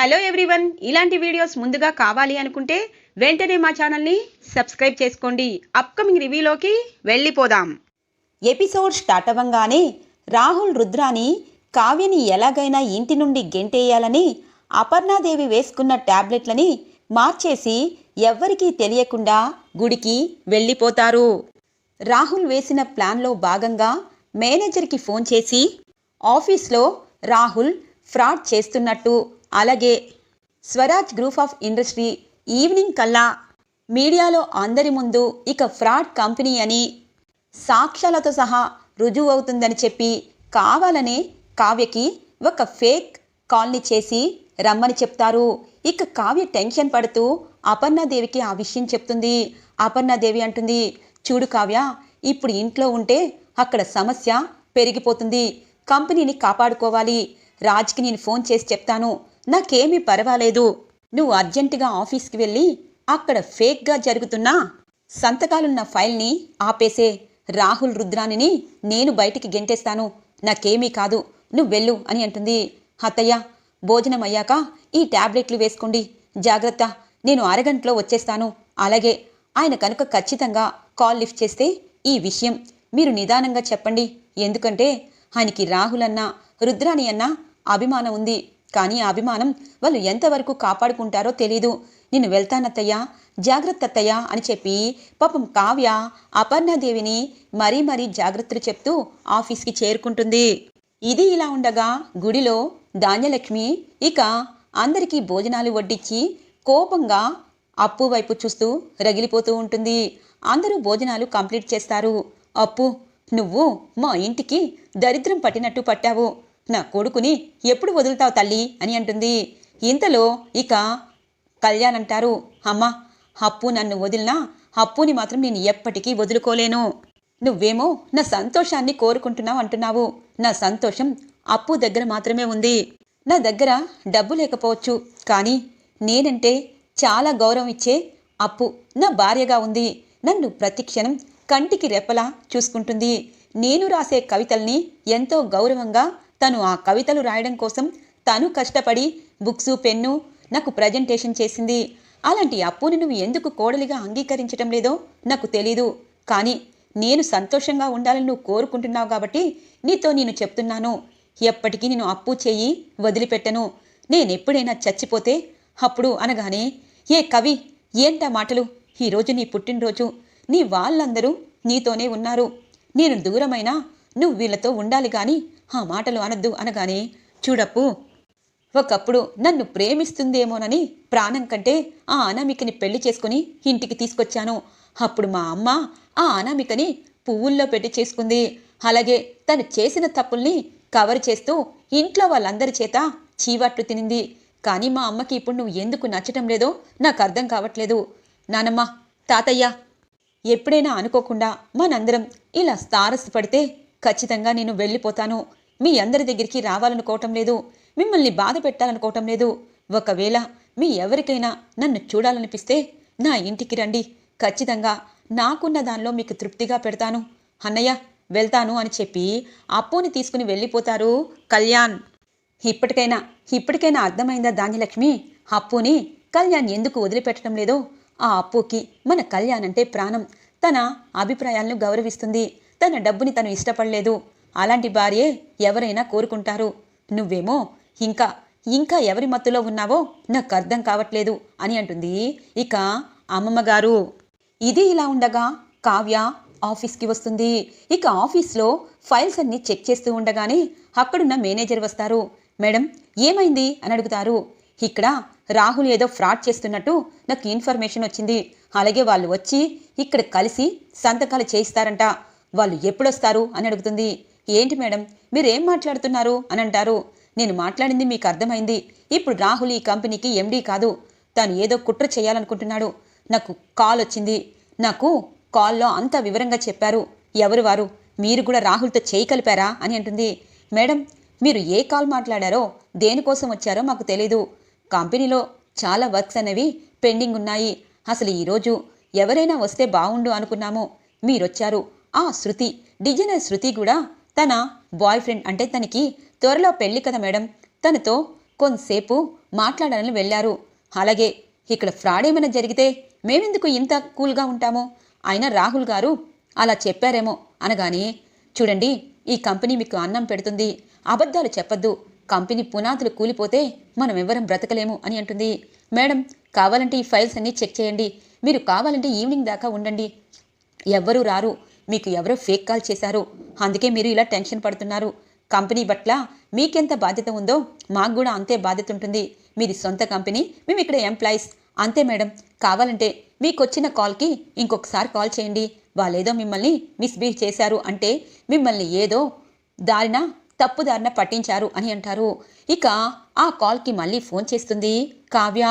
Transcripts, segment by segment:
Hello everyone ఇలాంటి videos ముందుగా కావాలి అనుకుంటే వెంటనే మా ఛానల్ని సబ్స్క్రైబ్ చేసుకోండి. అప్కమింగ్ రివ్యూలోకి వెళ్ళిపోదాం. ఎపిసోడ్ స్టార్ట్ అవ్వంగానే రాహుల్ రుద్రాని కావ్యని ఎలాగైనా ఇంటి నుండి గెంటేయాలని అపర్ణాదేవి వేసుకున్న టాబ్లెట్లని మార్చేసి ఎవ్వరికీ తెలియకుండా గుడికి వెళ్ళిపోతారు. రాహుల్ వేసిన ప్లాన్లో భాగంగా మేనేజర్కి ఫోన్ చేసి ఆఫీస్లో రాహుల్ ఫ్రాడ్ చేస్తున్నట్టు అలాగే Swaraj group of industry evening కల్లా మీడియాలో అందరి ముందు ఇక ఫ్రాడ్ కంపెనీ అని సాక్ష్యాలతో సహా రుజువు అవుతుందని చెప్పి కావాలనే కావ్యకి ఒక ఫేక్ కాల్ని చేసి రమ్మని చెప్తారు. ఇక కావ్య టెన్షన్ పడుతూ అపర్ణాదేవికి ఆ విషయం చెప్తుంది. అపర్ణాదేవి అంటుంది చూడు కావ్య ఇప్పుడు ఇంట్లో ఉంటే అక్కడ సమస్య పెరిగిపోతుంది. కంపెనీని కాపాడుకోవాలి. రాజ్కి నేను ఫోన్ చేసి చెప్తాను. నాకేమీ పర్వాలేదు. నువ్వు అర్జెంటుగా ఆఫీస్కి వెళ్ళి అక్కడ ఫేక్గా జరుగుతున్న సంతకాలున్న ఫైల్ని ఆపేసే రాహుల్ రుద్రానిని నేను బయటికి గెంటేస్తాను. నాకేమీ కాదు. నువ్వు వెళ్ళు అని అంటుంది. అత్తయ్య భోజనం అయ్యాక ఈ టాబ్లెట్లు వేసుకోండి. జాగ్రత్త. నేను అరగంటలో వచ్చేస్తాను. అలాగే ఆయన కనుక ఖచ్చితంగా కాల్ లిఫ్ట్ చేస్తే ఈ విషయం మీరు నిదానంగా చెప్పండి. ఎందుకంటే ఆయనకి రాహుల్ అన్న రుద్రాని అన్న అభిమానం ఉంది. కానీ ఆ అభిమానం వాళ్ళు ఎంతవరకు కాపాడుకుంటారో తెలీదు. నేను వెళ్తానత్తయ్యా జాగ్రత్త అత్తయ్యా అని చెప్పి పాపం కావ్య అపర్ణాదేవిని మరీ మరీ జాగ్రత్తలు చెప్తూ ఆఫీస్కి చేరుకుంటుంది. ఇది ఇలా ఉండగా గుడిలో ధాన్యలక్ష్మి ఇక అందరికీ భోజనాలు వడ్డించి కోపంగా అప్పు వైపు చూస్తూ రగిలిపోతూ ఉంటుంది. అందరూ భోజనాలు కంప్లీట్ చేస్తారు. అప్పు నువ్వు మా ఇంటికి దరిద్రం పట్టినట్టు పట్టావు. నా కొడుకుని ఎప్పుడు వదులుతావు తల్లి? అని అంటుంది. ఇంతలో ఇక కళ్యాణ్ అంటారు అమ్మా అప్పు నన్ను వదిలినా అప్పుని మాత్రం నేను ఎప్పటికీ వదులుకోలేను. నువ్వేమో నా సంతోషాన్ని కోరుకుంటున్నావు అంటున్నావు. నా సంతోషం అప్పు దగ్గర మాత్రమే ఉంది. నా దగ్గర డబ్బు లేకపోవచ్చు కానీ నేనంటే చాలా గౌరవం ఇచ్చే అప్పు నా భార్యగా ఉంది. నన్ను ప్రతిక్షణం కంటికి రెప్పలా చూసుకుంటుంది. నేను రాసే కవితల్ని ఎంతో గౌరవంగా తను ఆ కవితలు రాయడం కోసం తను కష్టపడి బుక్స్ పెన్ను నాకు ప్రజెంటేషన్ చేసింది. అలాంటి అప్పుని నువ్వు ఎందుకు కోడలిగా అంగీకరించటం లేదో నాకు తెలీదు. కానీ నేను సంతోషంగా ఉండాలని నువ్వు కోరుకుంటున్నావు కాబట్టి నీతో నేను చెప్తున్నాను. ఎప్పటికీ నేను అప్పు చేయి వదిలిపెట్టను. నేనెప్పుడైనా చచ్చిపోతే అప్పుడు అనగానే ఏ కవి ఏంటా మాటలు? ఈరోజు నీ పుట్టినరోజు. నీ వాళ్ళందరూ నీతోనే ఉన్నారు. నేను దూరమైనా నువ్వు వీళ్ళతో ఉండాలి కానీ ఆ మాటలు అనద్దు అనగానే చూడప్పు ఒకప్పుడు నన్ను ప్రేమిస్తుందేమోనని ప్రాణం కంటే ఆ అనామికని పెళ్ళి చేసుకుని ఇంటికి తీసుకొచ్చాను. అప్పుడు మా అమ్మ ఆ అనామికని పువ్వుల్లో పెట్టి చేసుకుంది. అలాగే తను చేసిన తప్పుల్ని కవర్ చేస్తూ ఇంట్లో వాళ్ళందరి చేత చీవాట్లు తినింది. కానీ మా అమ్మకి ఇప్పుడు నువ్వు ఎందుకు నచ్చటం లేదో నాకు అర్థం కావట్లేదు. నానమ్మ తాతయ్య ఎప్పుడైనా అనుకోకుండా మనందరం ఇలా తారసపడితే ఖచ్చితంగా నేను వెళ్ళిపోతాను. మీ అందరి దగ్గరికి రావాలనుకోవటం లేదు. మిమ్మల్ని బాధ పెట్టాలనుకోవటం లేదు. ఒకవేళ మీ ఎవరికైనా నన్ను చూడాలనిపిస్తే నా ఇంటికి రండి. ఖచ్చితంగా నాకున్న దానిలో మీకు తృప్తిగా పెడతాను. అన్నయ్య వెళ్తాను అని చెప్పి అప్పుని తీసుకుని వెళ్ళిపోతారు కళ్యాణ్. ఇప్పటికైనా ఇప్పటికైనా అర్థమైందా ధాన్యలక్ష్మి? అప్పుని కళ్యాణ్ ఎందుకు వదిలిపెట్టడం లేదో? ఆ అప్పుకి మన కళ్యాణ్ అంటే ప్రాణం. తన అభిప్రాయాలను గౌరవిస్తుంది. తన డబ్బుని తను ఇష్టపడలేదు. అలాంటి భార్యే ఎవరైనా కోరుకుంటారు. నువ్వేమో ఇంకా ఇంకా ఎవరి మత్తులో ఉన్నావో నాకు అర్థం కావట్లేదు అని అంటుంది. ఇక అమ్మమ్మగారు ఇది ఇలా ఉండగా కావ్య ఆఫీస్కి వస్తుంది. ఇక ఆఫీస్లో ఫైల్స్ అన్ని చెక్ చేస్తూ ఉండగానే అక్కడున్న మేనేజర్ వస్తారు. మేడం ఏమైంది? అని అడుగుతారు. ఇక్కడ రాహుల్ ఏదో ఫ్రాడ్ చేస్తున్నట్టు నాకు ఇన్ఫర్మేషన్ వచ్చింది. అలాగే వాళ్ళు వచ్చి ఇక్కడ కలిసి సంతకాలు చేయిస్తారంట. వాళ్ళు ఎప్పుడొస్తారు? అని అడుగుతుంది. ఏంటి మేడం? మీరేం మాట్లాడుతున్నారు? అని అంటారు. నేను మాట్లాడింది మీకు అర్థమైంది. ఇప్పుడు రాహుల్ ఈ కంపెనీకి ఎండీ కాదు. తను ఏదో కుట్ర చేయాలనుకుంటున్నాడు. నాకు కాల్ వచ్చింది. నాకు కాల్లో అంత వివరంగా చెప్పారు. ఎవరు వారు? మీరు కూడా రాహుల్తో చేయి కలిపారా? అని అంటుంది. మేడం మీరు ఏ కాల్ మాట్లాడారో దేనికోసం వచ్చారో మాకు తెలీదు. కంపెనీలో చాలా వర్క్స్ అనేవి పెండింగ్ ఉన్నాయి. అసలు ఈరోజు ఎవరైనా వస్తే బాగుండు అనుకున్నాము. మీరొచ్చారు. ఆ శృతి డిజైనర్ శృతి కూడా తన బాయ్ ఫ్రెండ్ అంటే తనకి త్వరలో పెళ్ళి కదా మేడం. తనతో కొంతసేపు మాట్లాడాలని వెళ్ళారు. అలాగే ఇక్కడ ఫ్రాడ్ ఏమైనా జరిగితే మేమెందుకు ఇంత కూల్గా ఉంటామో? అయినా రాహుల్ గారు అలా చెప్పారేమో అనగానే చూడండి ఈ కంపెనీ మీకు అన్నం పెడుతుంది. అబద్ధాలు చెప్పొద్దు. కంపెనీ పునాదులు కూలిపోతే మనం ఎవరం బ్రతకలేము అని అంటుంది. మేడం కావాలంటే ఈ ఫైల్స్ అన్నీ చెక్ చేయండి. మీరు కావాలంటే ఈవినింగ్ దాకా ఉండండి. ఎవ్వరూ రారు. మీకు ఎవరో ఫేక్ కాల్ చేశారు. అందుకే మీరు ఇలా టెన్షన్ పడుతున్నారు. కంపెనీ పట్ల మీకెంత బాధ్యత ఉందో మాకు కూడా అంతే బాధ్యత ఉంటుంది. మీది సొంత కంపెనీ మేము ఇక్కడ ఎంప్లాయీస్ అంతే మేడం. కావాలంటే మీకు వచ్చిన కాల్కి ఇంకొకసారి కాల్ చేయండి. వాళ్ళేదో మిమ్మల్ని మిస్బిహేవ్ చేశారు అంటే మిమ్మల్ని ఏదో దారిన తప్పుదారిన పట్టించారు అని అంటారు. ఇక ఆ కాల్కి మళ్ళీ ఫోన్ చేస్తుంది. కావ్య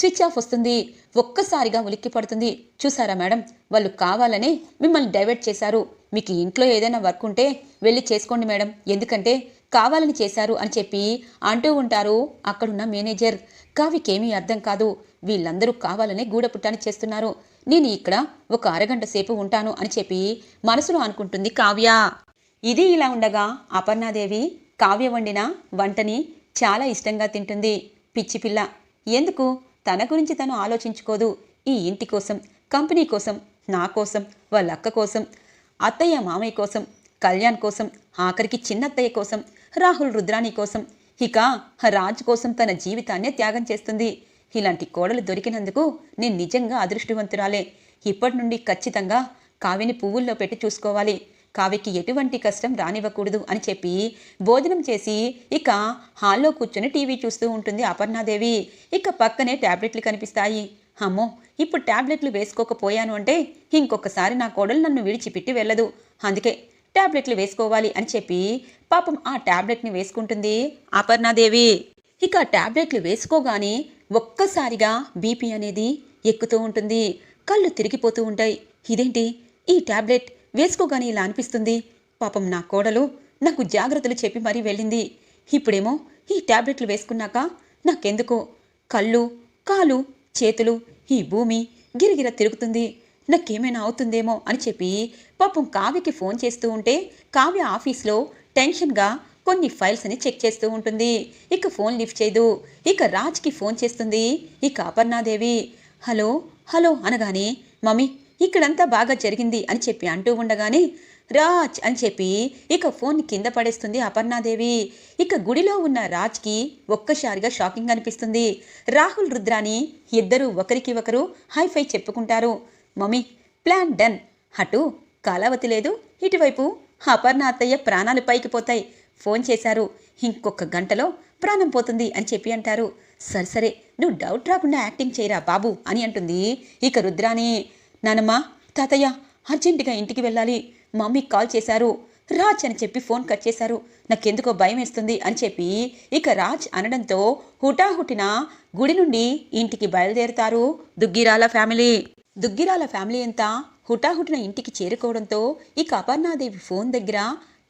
స్విచ్ ఆఫ్ వస్తుంది. ఒక్కసారిగా ఉలిక్కి పడుతుంది. చూసారా మేడం? వాళ్ళు కావాలని మిమ్మల్ని డైవర్ట్ చేశారు. మీకు ఇంట్లో ఏదైనా వర్క్ ఉంటే వెళ్ళి చేసుకోండి మేడం. ఎందుకంటే కావాలని చేశారు అని చెప్పి అంటూ ఉంటారు అక్కడున్న మేనేజర్. కావికేమీ అర్థం కాదు. వీళ్ళందరూ కావాలనే గూడపుట్టాని చేస్తున్నారు. నేను ఇక్కడ ఒక అరగంట సేపు ఉంటాను అని చెప్పి మనసులో అనుకుంటుంది కావ్య. ఇది ఇలా ఉండగా అపర్ణాదేవి కావ్య వండిన వంటని చాలా ఇష్టంగా తింటుంది. పిచ్చి పిల్ల ఎందుకు? తన గురించి తను ఆలోచించుకోదు. ఈ ఇంటి కోసం కంపెనీ కోసం నా కోసం వాళ్ళ అక్క కోసం అత్తయ్య మామయ్య కోసం కళ్యాణ్ కోసం ఆఖరికి చిన్నత్తయ్య కోసం రాహుల్ రుద్రాణి కోసం ఇక రాజ్ కోసం తన జీవితాన్నే త్యాగం చేస్తుంది. ఇలాంటి కోడలు దొరికినందుకు నేను నిజంగా అదృష్టవంతురాలే. ఇప్పటి నుండి ఖచ్చితంగా కావ్యని పువ్వుల్లో పెట్టి చూసుకోవాలి. కావ్యకి ఎటువంటి కష్టం రానివ్వకూడదు అని చెప్పి భోజనం చేసి ఇక హాల్లో కూర్చొని టీవీ చూస్తూ ఉంటుంది అపర్ణాదేవి. ఇక పక్కనే ట్యాబ్లెట్లు కనిపిస్తాయి. అమ్మో ఇప్పుడు ట్యాబ్లెట్లు వేసుకోకపోయాను అంటే ఇంకొకసారి నా కోడలు నన్ను విడిచిపెట్టి వెళ్ళదు. అందుకే ట్యాబ్లెట్లు వేసుకోవాలి అని చెప్పి పాపం ఆ ట్యాబ్లెట్ని వేసుకుంటుంది అపర్ణాదేవి. ఇక ట్యాబ్లెట్లు వేసుకోగానే ఒక్కసారిగా బీపీ అనేది ఎక్కుతూ ఉంటుంది. కళ్ళు తిరిగిపోతూ ఉంటాయి. ఇదేంటి? ఈ ట్యాబ్లెట్ వేసుకోగానే ఇలా అనిపిస్తుంది. పాపం నా కోడలు నాకు జాగ్రత్తలు చెప్పి మరీ వెళ్ళింది. ఇప్పుడేమో ఈ ట్యాబ్లెట్లు వేసుకున్నాక నాకెందుకో కళ్ళు కాలు చేతులు ఈ భూమి గిరిగిర తిరుగుతుంది. నాకేమైనా అవుతుందేమో అని చెప్పి పాపం కావ్యకి ఫోన్ చేస్తూ ఉంటే కావ్య ఆఫీస్లో టెన్షన్గా కొన్ని ఫైల్స్ అని చెక్ చేస్తూ ఉంటుంది. ఇక ఫోన్ లిఫ్ట్ చేయదు. ఇక రాజ్కి ఫోన్ చేస్తుంది ఇక అపర్ణాదేవి హలో హలో అనగానే మమ్మీ ఇక్కడంతా బాగా జరిగింది అని చెప్పి అంటూ ఉండగానే రాజ్ అని చెప్పి ఇక ఫోన్ కింద పడేస్తుంది అపర్ణాదేవి. ఇక గుడిలో ఉన్న రాజ్కి ఒక్కసారిగా షాకింగ్ అనిపిస్తుంది. రాహుల్ రుద్రాని ఇద్దరు ఒకరికి ఒకరు హైఫై చెప్పుకుంటారు. మమ్మీ ప్లాన్ డన్ అటు కాలావతి లేదు ఇటువైపు అపర్ణ అత్తయ్య ప్రాణాలు పైకి పోతాయి. ఫోన్ చేశారు. ఇంకొక గంటలో ప్రాణం పోతుంది అని చెప్పి అంటారు. సరే సరే నువ్వు డౌట్ రాకుండా యాక్టింగ్ చేయరా బాబు అని అంటుంది. ఇక రుద్రాని నానమ్మ తాతయ్య అర్జెంటుగా ఇంటికి వెళ్ళాలి. మమ్మీకి కాల్ చేశారు. రాజ్ అని చెప్పి ఫోన్ కట్ చేశారు. నాకెందుకో భయం వేస్తుంది అని చెప్పి ఇక రాజ్ అనడంతో హుటాహుటిన గుడి నుండి ఇంటికి బయలుదేరుతారు దుగ్గిరాల ఫ్యామిలీ. దుగ్గిరాల ఫ్యామిలీ అంతా హుటాహుటిన ఇంటికి చేరుకోవడంతో ఇక అపర్ణాదేవి ఫోన్ దగ్గర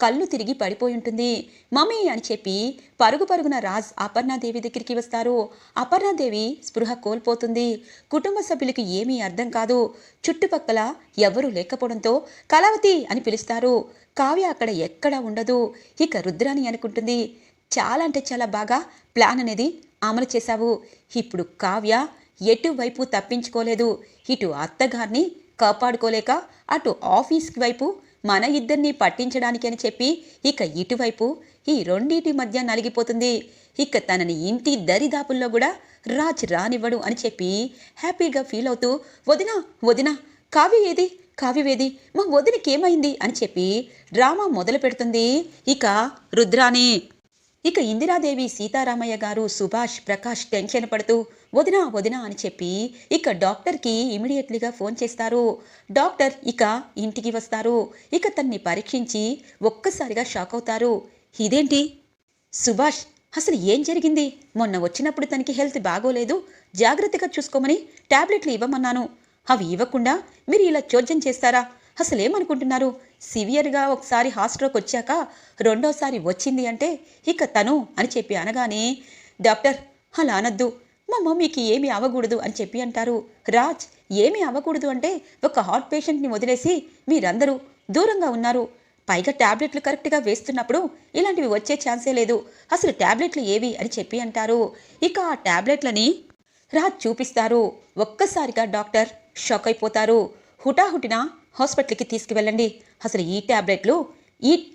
కళ్ళు తిరిగి పడిపోయి ఉంటుంది. మమ్మీ అని చెప్పి పరుగు పరుగున రాజ్ అపర్ణాదేవి దగ్గరికి వస్తారు. అపర్ణాదేవి స్పృహ కోల్పోతుంది. కుటుంబ సభ్యులకి ఏమీ అర్థం కాదు. చుట్టుపక్కల ఎవరూ లేకపోవడంతో కళావతి అని పిలుస్తారు. కావ్య అక్కడ ఎక్కడా ఉండదు. ఇక రుద్రాని అనుకుంటుంది. చాలా అంటే చాలా బాగా ప్లాన్ అనేది అమలు చేశావు. ఇప్పుడు కావ్య ఎటువైపు తప్పించుకోలేదు. ఇటు అత్తగారిని కాపాడుకోలేక అటు ఆఫీస్కి వైపు మన ఇద్దరిని పట్టించడానికి అని చెప్పి ఇక ఇటువైపు ఈ రెండింటి మధ్య నలిగిపోతుంది. ఇక తనని ఇంటి దరిదాపుల్లో కూడా రాజ్ రానివ్వడు అని చెప్పి హ్యాపీగా ఫీల్ అవుతూ వదినా వదినా కావ్య ఏది? కావ్యవేది మా వదినకి ఏమైంది? అని చెప్పి డ్రామా మొదలు పెడుతుంది ఇక రుద్రాని ఇక ఇందిరాదేవి సీతారామయ్య గారు సుభాష్ ప్రకాష్ టెన్షన్ పడుతూ వదినా వదినా అని చెప్పి ఇక డాక్టర్కి ఇమీడియట్లీగా ఫోన్ చేస్తారు. డాక్టర్ ఇక ఇంటికి వస్తారు. ఇక తన్ని పరీక్షించి ఒక్కసారిగా షాక్ అవుతారు. ఇదేంటి? సుభాష్ అసలు ఏం జరిగింది? మొన్న వచ్చినప్పుడు తనకి హెల్త్ బాగోలేదు. జాగ్రత్తగా చూసుకోమని టాబ్లెట్లు ఇవ్వమన్నాను. అవి ఇవ్వకుండా మీరు ఇలా చోద్యం చేస్తారా? అసలేమనుకుంటున్నారు? సివియర్గా ఒకసారి హాస్టల్కి వచ్చాక రెండోసారి వచ్చింది అంటే ఇక తను అని చెప్పి అనగానే డాక్టర్ అలా అనద్దు. మా మమ్మీకి ఏమీ అవ్వకూడదు అని చెప్పి అంటారు. రాజ్ ఏమీ అవ్వకూడదు అంటే ఒక హార్ట్ పేషెంట్ని వదిలేసి మీరందరూ దూరంగా ఉన్నారు. పైగా ట్యాబ్లెట్లు కరెక్ట్గా వేస్తున్నప్పుడు ఇలాంటివి వచ్చే ఛాన్సే లేదు. అసలు ట్యాబ్లెట్లు ఏవి? అని చెప్పి అంటారు. ఇక ఆ ట్యాబ్లెట్లని రాజ్ చూపిస్తారు. ఒక్కసారిగా డాక్టర్ షాక్ అయిపోతారు. హుటాహుటిన హాస్పిటల్కి తీసుకువెళ్ళండి. అసలు ఈ టాబ్లెట్లు ఈ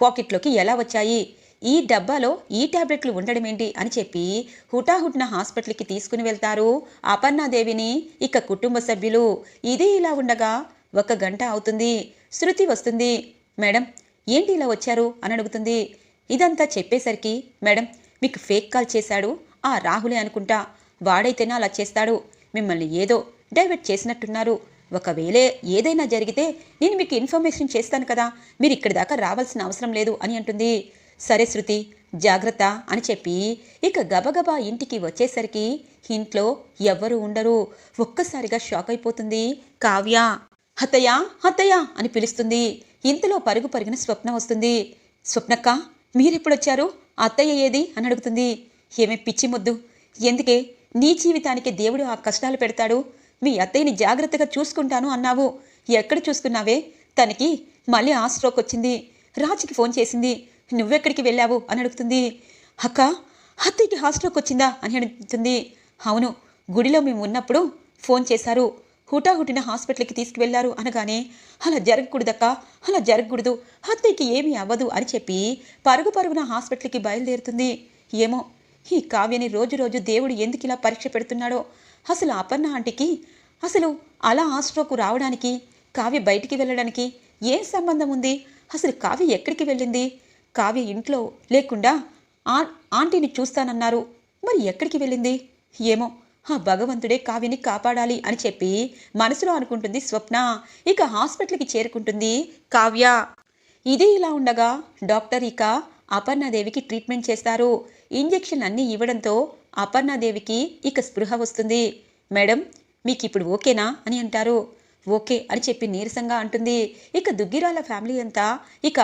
పాకెట్లోకి ఎలా వచ్చాయి? ఈ డబ్బాలో ఈ టాబ్లెట్లు ఉండడం ఏంటి? అని చెప్పి హుటాహుటిన హాస్పిటల్కి తీసుకుని వెళ్తారు అపర్ణాదేవిని ఇక కుటుంబ సభ్యులు. ఇది ఇలా ఉండగా ఒక గంట అవుతుంది. శృతి వస్తుంది. మేడం ఏంటి ఇలా వచ్చారు? అని అడుగుతుంది. ఇదంతా చెప్పేసరికి మేడం మీకు ఫేక్ కాల్ చేశాడు. ఆ రాహులే అనుకుంటా. వాడైతేనే అలా చేస్తాడు. మిమ్మల్ని ఏదో డైవర్ట్ చేసినట్టున్నారు. ఒకవేళ ఏదైనా జరిగితే నేను మీకు ఇన్ఫర్మేషన్ చేస్తాను కదా. మీరు ఇక్కడి దాకా రావాల్సిన అవసరం లేదు అని అంటుంది. సరే శృతి జాగ్రత్త అని చెప్పి ఇక గబగబా ఇంటికి వచ్చేసరికి ఇంట్లో ఎవ్వరూ ఉండరు. ఒక్కసారిగా షాక్ అయిపోతుంది కావ్య. హతయ్య హతయ్య అని పిలుస్తుంది. ఇంతలో పరుగు పరుగున స్వప్న వస్తుంది. స్వప్నక్క మీరెప్పుడొచ్చారు అత్తయ్య ఏది? అని అడుగుతుంది. ఏమే పిచ్చి ముద్దు. ఎందుకే? నీ జీవితానికి దేవుడు ఆ కష్టాలు పెడతాడు. మీ అత్తయ్యని జాగ్రత్తగా చూసుకుంటాను అన్నావు. ఎక్కడ చూసుకున్నావే? తనకి మళ్ళీ ఆ స్ట్రోక్ వచ్చింది. రాజుకి ఫోన్ చేసింది. నువ్వెక్కడికి వెళ్ళావు? అని అడుగుతుంది. అక్క అత్తయ్యకి హార్ట్ స్ట్రోక్ వచ్చిందా? అని అడుగుతుంది. అవును గుడిలో మేము ఉన్నప్పుడు ఫోన్ చేశారు. హుటాహుటిన హాస్పిటల్కి తీసుకువెళ్ళారు అనగానే అలా జరగకూడదక్క అలా జరగకూడదు. అత్తయ్యకి ఏమీ అవ్వదు అని చెప్పి పరుగు పరుగున హాస్పిటల్కి బయలుదేరుతుంది. ఏమో ఈ కావ్యని రోజు రోజు దేవుడు ఎందుకు ఇలా పరీక్ష పెడుతున్నాడో అసలు అపర్ణ ఆంటీకి? అసలు అలా ఆస్ట్రోకు రావడానికి కావ్య బయటికి వెళ్ళడానికి ఏం సంబంధం ఉంది? అసలు కావ్య ఎక్కడికి వెళ్ళింది? కావ్య ఇంట్లో లేకుండా ఆ ఆంటీని చూస్తానన్నారు. మరి ఎక్కడికి వెళ్ళింది? ఏమో ఆ భగవంతుడే కావ్యని కాపాడాలి అని చెప్పి మనసులో అనుకుంటుంది స్వప్న. ఇక హాస్పిటల్కి చేరుకుంటుంది కావ్య. ఇది ఇలా ఉండగా డాక్టర్ ఇక అపర్ణాదేవికి ట్రీట్మెంట్ చేస్తారు. ఇంజెక్షన్ అన్నీ ఇవ్వడంతో అపర్ణాదేవికి ఇక స్పృహ వస్తుంది. మేడం మీకు ఇప్పుడు ఓకేనా అని అంటారు. ఓకే అని చెప్పి నీరసంగా అంటుంది. ఇక దుగ్గిరాల ఫ్యామిలీ అంతా ఇక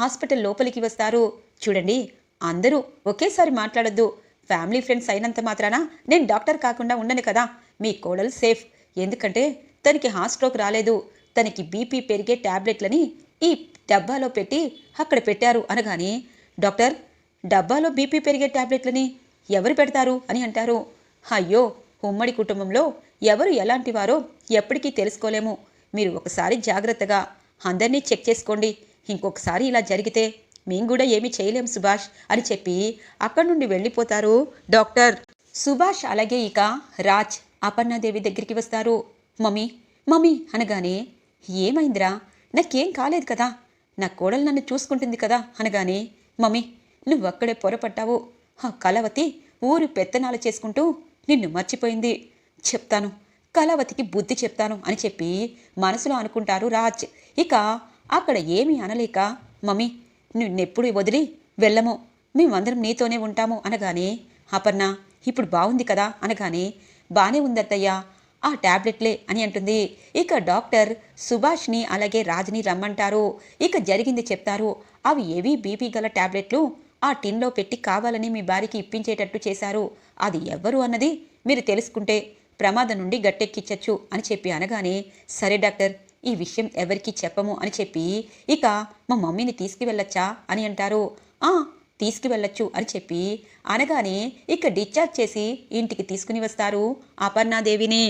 హాస్పిటల్ లోపలికి వస్తారు. చూడండి అందరూ ఒకేసారి మాట్లాడద్దు. ఫ్యామిలీ ఫ్రెండ్స్ అయినంత మాత్రాన నేను డాక్టర్ కాకుండా ఉండను కదా. మీ కోడలు సేఫ్. ఎందుకంటే తనకి హార్ట్ స్ట్రోక్ రాలేదు. తనకి బీపీ పెరిగే ట్యాబ్లెట్లని ఈ డబ్బాలో పెట్టి అక్కడ పెట్టారు అనగానే డాక్టర్ డబ్బాలో బీపీ పెరిగే ట్యాబ్లెట్లని ఎవరు పెడతారు అని అంటారు. అయ్యో ఉమ్మడి కుటుంబంలో ఎవరు ఎలాంటి వారో ఎప్పటికీ తెలుసుకోలేము. మీరు ఒకసారి జాగ్రత్తగా అందరినీ చెక్ చేసుకోండి. ఇంకొకసారి ఇలా జరిగితే మేము కూడా ఏమీ చేయలేం సుభాష్ అని చెప్పి అక్కడి నుండి వెళ్ళిపోతారు డాక్టర్. సుభాష్ అలాగే ఇక రాజ్ అపర్ణాదేవి దగ్గరికి వస్తారు. మమ్మీ మమ్మీ అనగానే ఏమైందిరా? నాకేం కాలేదు కదా. నా కోడలు నన్ను చూసుకుంటుంది కదా అనగానే మమ్మీ నువ్వు అక్కడే పొరపట్టావు ఆ కలవతి ఊరు పెత్తనాలు చేసుకుంటూ నిన్ను మర్చిపోయింది. చెప్తాను. కళావతికి బుద్ధి చెప్తాను అని చెప్పి మనసులో అనుకుంటారు రాజ్. ఇక అక్కడ ఏమీ అనలేక మమ్మీ నిన్నెప్పుడు వదిలి వెళ్ళము. మేమందరం నీతోనే ఉంటాము అనగానే అపర్ణ ఇప్పుడు బాగుంది కదా అనగానే బానే ఉందత్తయ్యా ఆ ట్యాబ్లెట్లే అని అంటుంది. ఇక డాక్టర్ సుభాష్ని అలాగే రాజ్ని రమ్మంటారు. ఇక జరిగింది చెప్తారు. అవి ఏవి బీపీ గల టాబ్లెట్లు ఆ టిన్లో పెట్టి కావాలని మీ భార్యకి ఇప్పించేటట్టు చేశారు. అది ఎవ్వరు అన్నది మీరు తెలుసుకుంటే ప్రమాదం నుండి గట్టెక్కిచ్చచ్చు అని చెప్పి అనగానే సరే డాక్టర్ ఈ విషయం ఎవరికీ చెప్పము అని చెప్పి ఇక మా మమ్మీని తీసుకువెళ్ళొచ్చా అని అంటారు. ఆ తీసుకువెళ్ళొచ్చు అని చెప్పి అనగానే ఇక డిశ్చార్జ్ చేసి ఇంటికి తీసుకుని వస్తారు అపర్ణాదేవిని.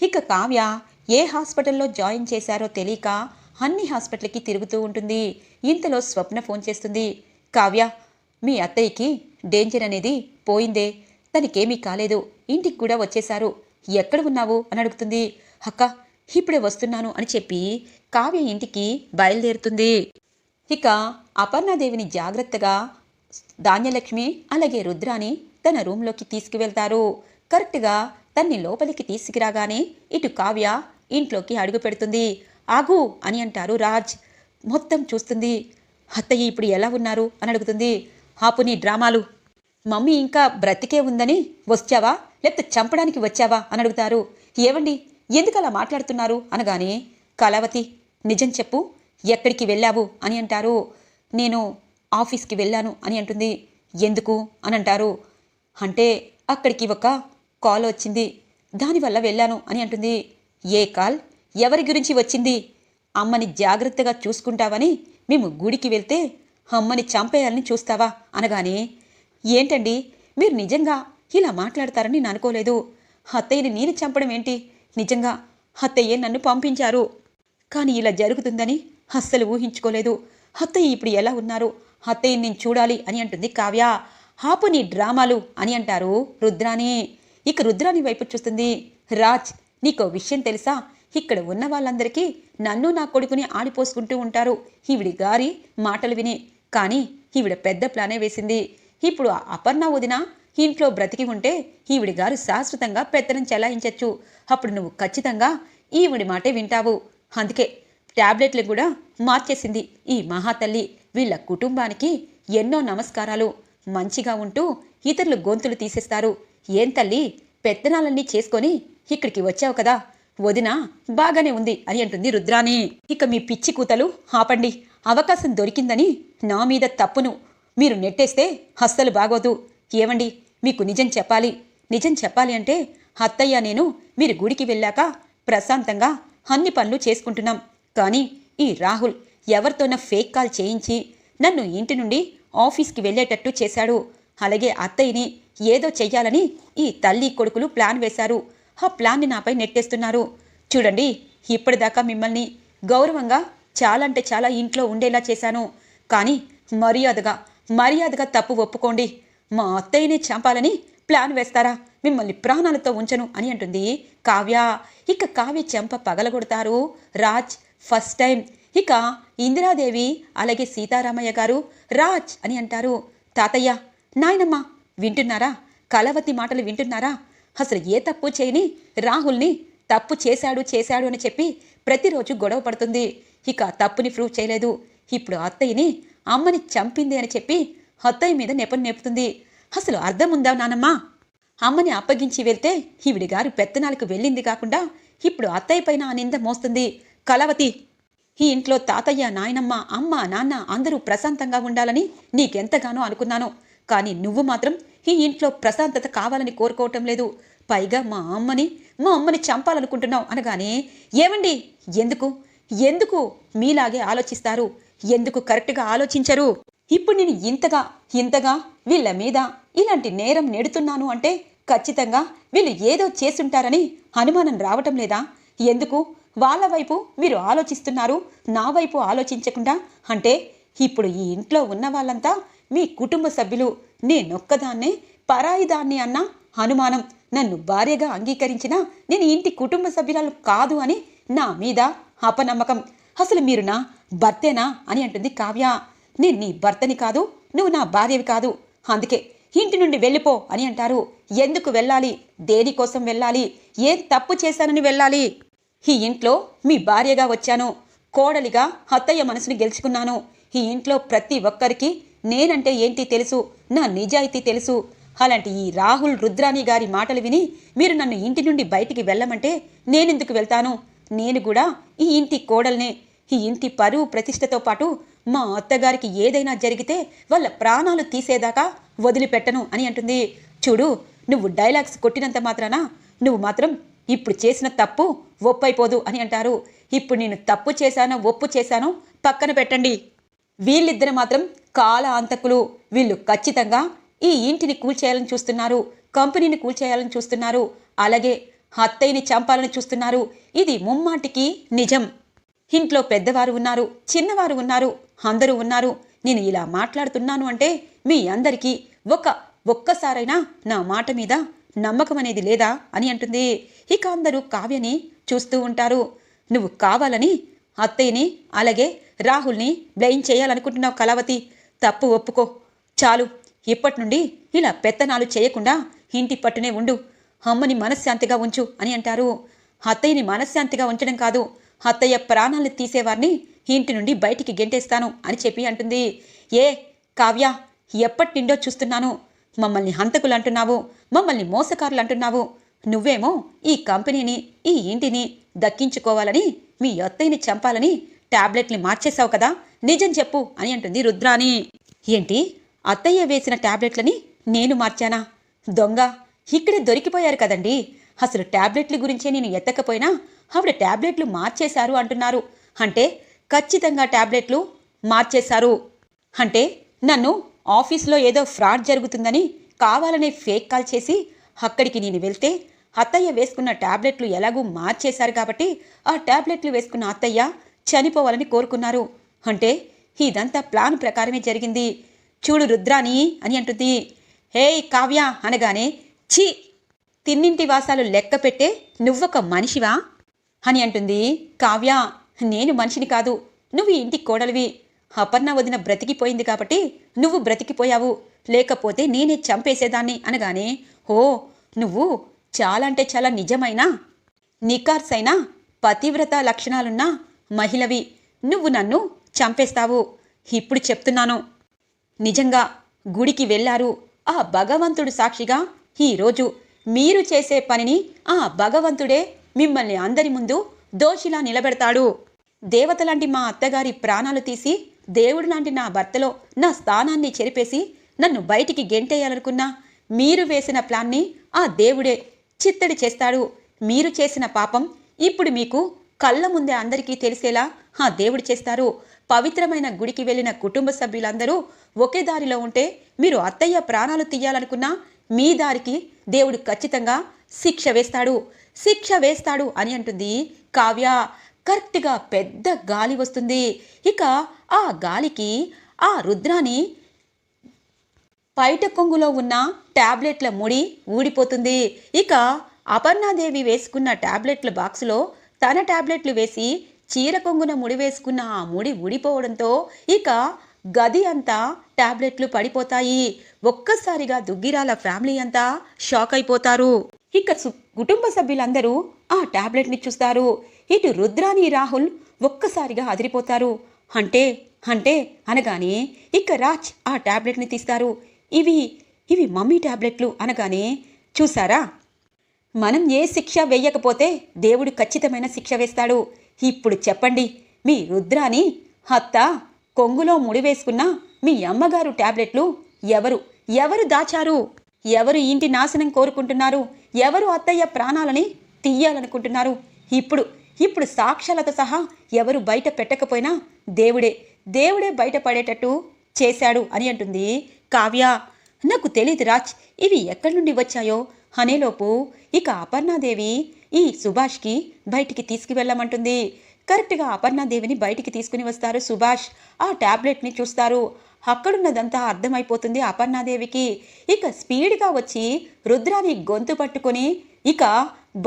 ఇక కావ్య ఏ హాస్పిటల్లో జాయిన్ చేశారో తెలియక అన్ని హాస్పిటల్కి తిరుగుతూ ఉంటుంది. ఇంతలో స్వప్న ఫోన్ చేస్తుంది. కావ్య మీ అత్తయ్యకి డేంజర్ అనేది పోయిందే. తనకేమీ కాలేదు. ఇంటికి కూడా వచ్చేశారు. ఎక్కడ ఉన్నావు? అని అడుగుతుంది. అక్క ఇప్పుడే వస్తున్నాను అని చెప్పి కావ్య ఇంటికి బయలుదేరుతుంది. ఇక అపర్ణాదేవిని జాగ్రత్తగా ధాన్యలక్ష్మి అలాగే రుద్రాని తన రూంలోకి తీసుకువెళ్తారు. కరెక్ట్గా తన్ని లోపలికి తీసుకురాగానే ఇటు కావ్య ఇంట్లోకి అడుగు పెడుతుంది. ఆగు అని అంటారు రాజ్. మొత్తం చూస్తుంది. అత్తయ్య ఇప్పుడు ఎలా ఉన్నారు? అని అడుగుతుంది. ఆపు నీ డ్రామాలు. మమ్మీ ఇంకా బ్రతికే ఉందని వచ్చావా? లేకపోతే చంపడానికి వచ్చావా? అని అడుగుతారు. ఏవండి? ఎందుకు అలా మాట్లాడుతున్నారు? అనగానే కళావతి నిజం చెప్పు. ఎక్కడికి వెళ్ళావు? అని అంటారు. నేను ఆఫీస్కి వెళ్ళాను అని అంటుంది. ఎందుకు? అని అంటారు. అంటే అక్కడికి ఒక కాల్ వచ్చింది. దానివల్ల వెళ్ళాను అని అంటుంది. ఏ కాల్? ఎవరి గురించి వచ్చింది? అమ్మని జాగ్రత్తగా చూసుకుంటావని మేము గుడికి వెళ్తే అమ్మని చంపేయాలని చూస్తావా? అనగానే ఏంటండి? మీరు నిజంగా ఇలా మాట్లాడతారని నేను అనుకోలేదు. అత్తయ్యని నేను చంపడం ఏంటి? నిజంగా అత్తయ్యే నన్ను పంపించారు. కానీ ఇలా జరుగుతుందని అస్సలు ఊహించుకోలేదు. అత్తయ్య ఇప్పుడు ఎలా ఉన్నారు? అత్తయ్యని నేను చూడాలి అని అంటుంది కావ్య. ఆపు నీ డ్రామాలు అని అంటారు రుద్రాని. ఇక రుద్రాని వైపు చూస్తుంది. రాజ్ నీకో విషయం తెలుసా? ఇక్కడ ఉన్న వాళ్ళందరికీ నన్ను నా కొడుకుని ఆడిపోసుకుంటూ ఉంటారు. ఈవిడి గారి మాటలు విని కానీ ఈవిడ పెద్ద ప్లానే వేసింది. ఇప్పుడు అపర్ణ వదిన ఇంట్లో బ్రతికి ఉంటే ఈవిడి గారు శాశ్వతంగా పెత్తనం చెలాయించచ్చు. అప్పుడు నువ్వు ఖచ్చితంగా ఈవిడి మాటే వింటావు. అందుకే ట్యాబ్లెట్లు కూడా మార్చేసింది ఈ మహాతల్లి. వీళ్ళ కుటుంబానికి ఎన్నో నమస్కారాలు. మంచిగా ఉంటూ ఇతరులు గొంతులు తీసేస్తారు. ఏం తల్లి? పెత్తనాలన్నీ చేసుకొని ఇక్కడికి వచ్చావు కదా. వదిన బాగానే ఉంది అని అంటుంది రుద్రాని ఇక మీ పిచ్చి కూతలు ఆపండి. అవకాశం దొరికిందని నా మీద తప్పును మీరు నెట్టేస్తే అస్సలు బాగోదు. ఏమండి మీకు నిజం చెప్పాలి. నిజం చెప్పాలి అంటే అత్తయ్య నేను మీరు గుడికి వెళ్ళాక ప్రశాంతంగా అన్ని పనులు చేసుకుంటున్నాం. కానీ ఈ రాహుల్ ఎవరితోన ఫేక్ కాల్ చేయించి నన్ను ఇంటి నుండి ఆఫీస్కి వెళ్ళేటట్టు చేశాడు. అలాగే అత్తయ్యని ఏదో చెయ్యాలని ఈ తల్లి కొడుకులు ప్లాన్ వేశారు. ఆ ప్లాన్ని నాపై నెట్టేస్తున్నారు. చూడండి ఇప్పటిదాకా మిమ్మల్ని గౌరవంగా చాలా అంటే చాలా ఇంట్లో ఉండేలా చేశాను. కానీ మర్యాదగా మర్యాదగా తప్పు ఒప్పుకోండి. మా అత్తయ్యని చంపాలని ప్లాన్ వేస్తారా? మిమ్మల్ని ప్రాణాలతో ఉంచను అని అంటుంది కావ్య. ఇక కావ్య చెంప పగలగొడతారు. Raj first time. ఇక ఇందిరాదేవి అలాగే సీతారామయ్య గారు రాజ్ అని అంటారు. తాతయ్య నాయనమ్మ వింటున్నారా? కలవతి మాటలు వింటున్నారా? అసలు ఏ తప్పు చేయని రాహుల్ని తప్పు చేశాడు చేశాడు అని చెప్పి ప్రతిరోజు గొడవ పడుతుంది. ఇక తప్పుని ప్రూవ్ చేయలేదు. ఇప్పుడు అత్తయ్యని అమ్మని చంపింది అని చెప్పి అత్తయ్య మీద నెపం నేపుతుంది. అసలు అర్థం ఉందా నానమ్మా? అమ్మని అప్పగించి వెళ్తే ఈవిడి గారు పెత్తనాలకు వెళ్ళింది కాకుండా ఇప్పుడు అత్తయ్య పైన ఆ నింద మోస్తుంది. కలవతి ఈ ఇంట్లో తాతయ్య నాయనమ్మ అమ్మ నాన్న అందరూ ప్రశాంతంగా ఉండాలని నీకెంతగానో అనుకున్నాను. కానీ నువ్వు మాత్రం ఈ ఇంట్లో ప్రశాంతత కావాలని కోరుకోవటం లేదు. పైగా మా అమ్మని మా అమ్మని చంపాలనుకుంటున్నావు అనగానే ఏమండి? ఎందుకు? ఎందుకు మీలాగే ఆలోచిస్తారు? ఎందుకు కరెక్ట్గా ఆలోచించరు? ఇప్పుడు నేను ఇంతగా ఇంతగా వీళ్ళ మీద ఇలాంటి నేరం నెడుతున్నాను అంటే ఖచ్చితంగా వీళ్ళు ఏదో చేసుంటారని అనుమానం రావటం లేదా? ఎందుకు? వాళ్ళ వైపు మీరు ఆలోచిస్తున్నారు నా వైపు ఆలోచించకుండా? అంటే ఇప్పుడు ఈ ఇంట్లో ఉన్న వాళ్ళంతా మీ కుటుంబ సభ్యులు నేనొక్కదాన్నే పరాయిదాన్ని అన్న అనుమానం నన్ను భార్యగా అంగీకరించినా నేను ఇంటి కుటుంబ సభ్యురాలు కాదు అని నా మీద అపనమ్మకం. అసలు మీరు నా భర్తేనా? అని అంటుంది కావ్య. నేను నీ భర్తని కాదు నువ్వు నా భార్యవి కాదు. అందుకే ఇంటి నుండి వెళ్ళిపో అని అంటారు. ఎందుకు వెళ్ళాలి? దేనికోసం వెళ్ళాలి? ఏం తప్పు చేశానని వెళ్ళాలి? ఈ ఇంట్లో మీ భార్యగా వచ్చాను. కోడలిగా అత్తయ్య మనసుని గెలుచుకున్నాను. ఈ ఇంట్లో ప్రతి ఒక్కరికి నేనంటే ఏంటి తెలుసు? నా నిజాయితీ తెలుసు. అలాంటి ఈ రాహుల్ రుద్రాణి గారి మాటలు విని మీరు నన్ను ఇంటి నుండి బయటికి వెళ్ళమంటే నేనెందుకు వెళ్తాను? నేను కూడా ఈ ఇంటి కోడల్నే ఈ ఇంటి పరువు ప్రతిష్టతో పాటు మా అత్తగారికి ఏదైనా జరిగితే వాళ్ళ ప్రాణాలు తీసేదాకా వదిలిపెట్టను అని అంటుంది. చూడు నువ్వు డైలాగ్స్ కొట్టినంత మాత్రాన నువ్వు మాత్రం ఇప్పుడు చేసిన తప్పు ఒప్పైపోదు అని అంటారు. ఇప్పుడు నేను తప్పు చేశానో ఒప్పు చేశానో పక్కన పెట్టండి. వీళ్ళిద్దరు మాత్రం కాల అంతకులు. వీళ్ళు ఖచ్చితంగా ఈ ఇంటిని కూల్చేయాలని చూస్తున్నారు కంపెనీని కూల్చేయాలని చూస్తున్నారు. అలాగే అత్తయ్యని చంపాలని చూస్తున్నారు. ఇది ముమ్మాటికి నిజం. ఇంట్లో పెద్దవారు ఉన్నారు చిన్నవారు ఉన్నారు అందరూ ఉన్నారు. నేను ఇలా మాట్లాడుతున్నాను అంటే మీ అందరికీ ఒక ఒక్కసారైనా నా మాట మీద నమ్మకం అనేది లేదా అని అంటుంది. ఇక అందరూ కావ్యని చూస్తూ ఉంటారు. నువ్వు కావాలని అత్తయ్యని అలాగే రాహుల్ని బ్లెయిన్ చేయాలనుకుంటున్నావు కళావతి. తప్పు ఒప్పుకో. చాలు. ఇప్పటి నుండి ఇలా పెత్తనాలు చేయకుండా ఇంటి పట్టునే ఉండు. అమ్మని మనశ్శాంతిగా ఉంచు అని అంటారు. అత్తయ్యని మనశ్శాంతిగా ఉంచడం కాదు. అత్తయ్య ప్రాణాలను తీసేవారిని ఇంటి నుండి బయటికి గెంటేస్తాను అని చెప్పి అంటుంది. ఏ కావ్య ఎప్పటి నిండో చూస్తున్నాను. మమ్మల్ని హంతకులు అంటున్నావు. మమ్మల్ని మోసకారులు అంటున్నావు. నువ్వేమో ఈ కంపెనీని ఈ ఇంటిని దక్కించుకోవాలని మీ అత్తయ్యని చంపాలని టాబ్లెట్ని మార్చేశావు కదా. నిజం చెప్పు అని అంటుంది రుద్రాని ఏంటి? అత్తయ్య వేసిన ట్యాబ్లెట్లని నేను మార్చానా? దొంగ ఇక్కడే దొరికిపోయారు కదండి. అసలు ట్యాబ్లెట్లు గురించే నేను ఎత్తకపోయినా ఆవిడ టాబ్లెట్లు మార్చేశారు అంటున్నారు. అంటే ఖచ్చితంగా ట్యాబ్లెట్లు మార్చేశారు. అంటే నన్ను ఆఫీస్లో ఏదో ఫ్రాడ్ జరుగుతుందని కావాలనే ఫేక్ కాల్ చేసి అక్కడికి నేను వెళ్తే అత్తయ్య వేసుకున్న టాబ్లెట్లు ఎలాగూ మార్చేశారు కాబట్టి ఆ ట్యాబ్లెట్లు వేసుకున్న అత్తయ్య చనిపోవాలని కోరుకున్నారు. అంటే ఇదంతా ప్లాన్ ప్రకారమే జరిగింది. చూడు రుద్రాని అని అంటుంది. హే కావ్య అనగానే ఛీ తిన్నింటి వాసాలు లెక్క పెట్టే నువ్వొక మనిషివా? అని అంటుంది. కావ్య నేను మనిషిని కాదు. నువ్వు ఇంటి కోడలివి. అపర్ణ వదిన బ్రతికిపోయింది కాబట్టి నువ్వు బ్రతికిపోయావు. లేకపోతే నేనే చంపేసేదాన్ని అనగానే ఓ నువ్వు చాలా అంటే చాలా నిజమైన? నికార్సైన పతివ్రత లక్షణాలున్న మహిళవి. నువ్వు నన్ను చంపేస్తావు. ఇప్పుడు చెప్తున్నాను. నిజంగా గుడికి వెళ్ళారు ఆ భగవంతుడు సాక్షిగా ఈరోజు మీరు చేసే పనిని ఆ భగవంతుడే మిమ్మల్ని అందరి ముందు దోషిలా నిలబెడతాడు. దేవతలాంటి మా అత్తగారి ప్రాణాలు తీసి దేవుడు లాంటి నా భర్తలో నా స్థానాన్ని చెరిపేసి నన్ను బయటికి గెంటేయాలనుకున్నా మీరు వేసిన ప్లాన్ని ఆ దేవుడే చిత్తడి చేస్తాడు. మీరు చేసిన పాపం ఇప్పుడు మీకు కళ్ళ ముందే అందరికీ తెలిసేలా ఆ దేవుడు చేస్తారు. పవిత్రమైన గుడికి వెళ్ళిన కుటుంబ సభ్యులందరూ ఒకే దారిలో ఉంటే మీరు అత్తయ్య ప్రాణాలు తీయాలనుకున్నా మీ దారికి దేవుడు ఖచ్చితంగా శిక్ష వేస్తాడు. శిక్ష వేస్తాడు అని అంటుంది కావ్య. కరెక్ట్గా పెద్ద గాలి వస్తుంది. ఇక ఆ గాలికి ఆ రుద్రాని పైట కొంగులో ఉన్న ట్యాబ్లెట్ల ముడి ఊడిపోతుంది. ఇక అపర్ణాదేవి వేసుకున్న ట్యాబ్లెట్ల బాక్సులో తన టాబ్లెట్లు వేసి చీర కొంగున ముడి వేసుకున్న ఆ ముడి ఊడిపోవడంతో ఇక గది అంతా టాబ్లెట్లు పడిపోతాయి. ఒక్కసారిగా దుగ్గిరాల ఫ్యామిలీ అంతా షాక్ అయిపోతారు. ఇక కుటుంబ సభ్యులందరూ ఆ టాబ్లెట్ని చూస్తారు. ఇటు రుద్రాని రాహుల్ ఒక్కసారిగా అదిరిపోతారు. అంటే అంటే అనగానే ఇక రాజ్ ఆ టాబ్లెట్ని తీస్తారు. ఇవి ఇవి మమ్మీ టాబ్లెట్లు అనగానే చూసారా? మనం ఏ శిక్ష వేయకపోతే దేవుడు ఖచ్చితమైన శిక్ష వేస్తాడు. ఇప్పుడు చెప్పండి మీ రుద్రాని హత్త? కొంగులో ముడివేసుకున్న మీ అమ్మగారు టాబ్లెట్లు ఎవరు? ఎవరు దాచారు? ఎవరు ఇంటి నాశనం కోరుకుంటున్నారు? ఎవరు అత్తయ్య ప్రాణాలని తీయాలనుకుంటున్నారు? ఇప్పుడు ఇప్పుడు సాక్ష్యాలతో సహా ఎవరు బయట పెట్టకపోయినా దేవుడే దేవుడే బయటపడేటట్టు చేశాడు అని అంటుంది కావ్య. నాకు తెలియదు రాజ్ ఇవి ఎక్కడి నుండి వచ్చాయో? అనేలోపు ఇక అపర్ణాదేవి ఈ సుభాష్కి బయటికి తీసుకువెళ్ళమంటుంది. కరెక్ట్గా అపర్ణాదేవిని బయటికి తీసుకుని వస్తారు. సుభాష్ ఆ టాబ్లెట్ని చూస్తారు. అక్కడున్నదంతా అర్థమైపోతుంది అపర్ణాదేవికి ఇక స్పీడ్గా వచ్చి రుద్రాని గొంతు పట్టుకొని ఇక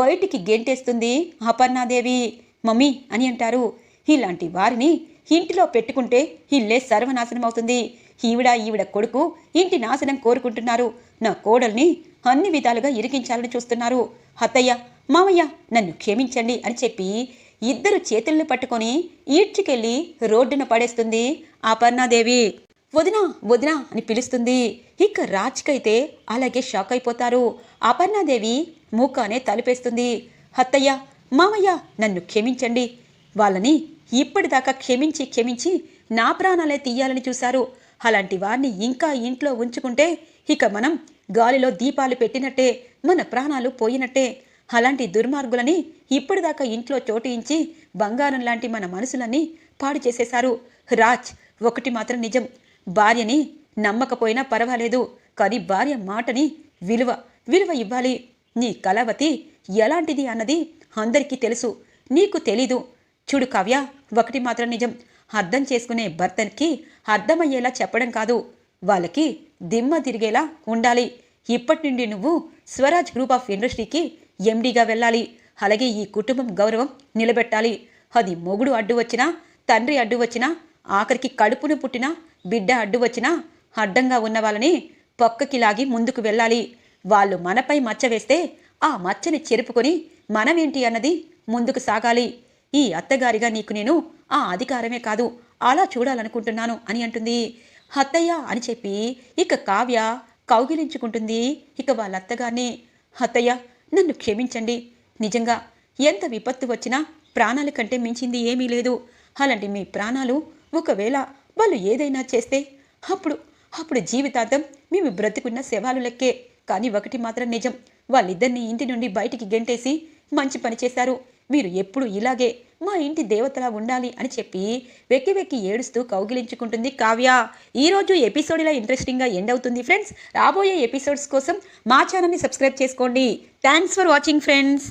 బయటికి గెంటేస్తుంది అపర్ణాదేవి మమ్మీ అని అంటారు. ఇలాంటి వారిని ఇంటిలో పెట్టుకుంటే ఇల్లే సర్వనాశనం అవుతుంది. ఈవిడ ఈవిడ కొడుకు ఇంటి నాశనం కోరుకుంటున్నారు. నా కోడల్ని అన్ని విధాలుగా ఇరికించాలని చూస్తున్నారు. అత్తయ్య మామయ్య నన్ను క్షమించండి అని చెప్పి ఇద్దరు చేతుల్ని పట్టుకొని ఈడ్చుకెళ్ళి రోడ్డున పడేస్తుంది అపర్ణాదేవి. వదినా వదినా అని పిలుస్తుంది. ఇక రాజ్కైతే అలాగే షాక్ అయిపోతారు. అపర్ణాదేవి మూకానే తలుపేస్తుంది. అత్తయ్య మామయ్య నన్ను క్షమించండి. వాళ్ళని ఇప్పటిదాకా క్షమించి క్షమించి నా ప్రాణాలే తీయాలని చూశారు. అలాంటి వారిని ఇంకా ఇంట్లో ఉంచుకుంటే ఇక మనం గాలిలో దీపాలు పెట్టినట్టే మన ప్రాణాలు పోయినట్టే. అలాంటి దుర్మార్గులని ఇప్పటిదాకా ఇంట్లో చోటించి బంగారం లాంటి మన మనసులని పాడు చేసేశారు. రాజ్ ఒకటి మాత్రం నిజం. భార్యని నమ్మకపోయినా పర్వాలేదు కానీ భార్య మాటని విలువ విలువ ఇవ్వాలి. నీ కలవతి ఎలాంటిది అన్నది అందరికీ తెలుసు. నీకు తెలీదు. చూడు కావ్య ఒకటి మాత్రం నిజం. అర్థం చేసుకునే భర్తకి అర్థమయ్యేలా చెప్పడం కాదు. వాళ్ళకి దిమ్మ తిరిగేలా ఉండాలి. ఇప్పటి నుండి నువ్వు స్వరాజ్ గ్రూప్ ఆఫ్ ఇండస్ట్రీకి ఎండీగా వెళ్ళాలి. అలాగే ఈ కుటుంబం గౌరవం నిలబెట్టాలి. అది మొగుడు అడ్డు వచ్చినా తండ్రి అడ్డు వచ్చినా ఆఖరికి కడుపును పుట్టిన బిడ్డ అడ్డు వచ్చినా అడ్డంగా ఉన్న వాళ్ళని పక్కకి లాగి ముందుకు వెళ్ళాలి. వాళ్ళు మనపై మచ్చ వేస్తే ఆ మచ్చని చెరుపుకొని మనమేంటి అన్నది ముందుకు సాగాలి. ఈ అత్తగారిగా నీకు నేను ఆ అధికారమే కాదు అలా చూడాలనుకుంటున్నాను అని అంటుంది. అత్తయ్య అని చెప్పి ఇక కావ్య కౌగిలించుకుంటుంది ఇక వాళ్ళ అత్తగారిని అత్తయ్య నన్ను క్షమించండి. నిజంగా ఎంత విపత్తు వచ్చినా ప్రాణాల కంటే మించింది ఏమీ లేదు. అలాంటి మీ ప్రాణాలు ఒకవేళ వాళ్ళు ఏదైనా చేస్తే అప్పుడు అప్పుడు జీవితాంతం మేము బ్రతుకున్న శవాలు లెక్కే. కానీ ఒకటి మాత్రం నిజం. వాళ్ళిద్దరిని ఇంటి నుండి బయటికి గెంటేసి మంచి పని చేశారు. మీరు ఎప్పుడు ఇలాగే మా ఇంటి దేవతలా ఉండాలి అని చెప్పి వెక్కి వెక్కి ఏడుస్తూ కౌగిలించుకుంటుంది కావ్య. ఈరోజు ఎపిసోడ్ ఇలా ఇంట్రెస్టింగ్గా ఎండ్ అవుతుంది ఫ్రెండ్స్. రాబోయే ఎపిసోడ్స్ కోసం మా ఛానల్ని సబ్స్క్రైబ్ చేసుకోండి. Thanks for watching friends.